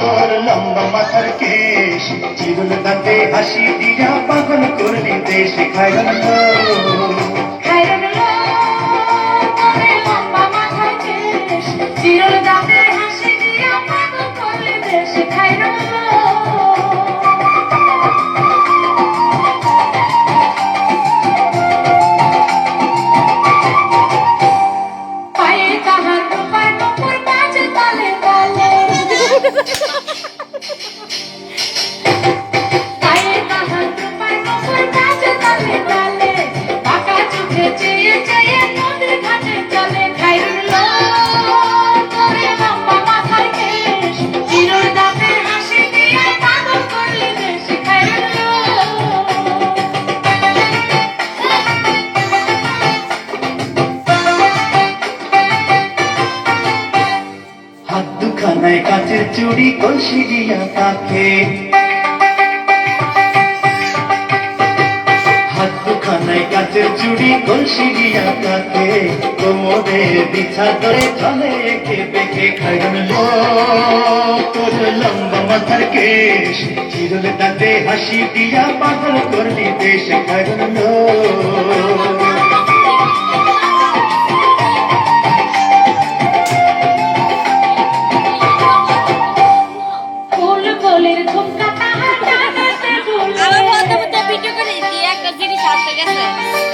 তোর লম্বা মাথার কেশ চিরুল দাঁতে হাসি দিয়া পাগল করলি দেশ খায়রুল দুখানায় কাচের চুড়ি কলসি দিয়া তাকে নাই কাছে চুড়ি কলসিরিয়া কাতে কোমরে বিছা করে চলে একে বেঁকে খাইল তোর লম্বা মাথার কেশ, চিরল তাতে হাসি দিয়া পাগল করলি দেশ খাইল ফুল বলের ধুমকা তাহার 下次再见。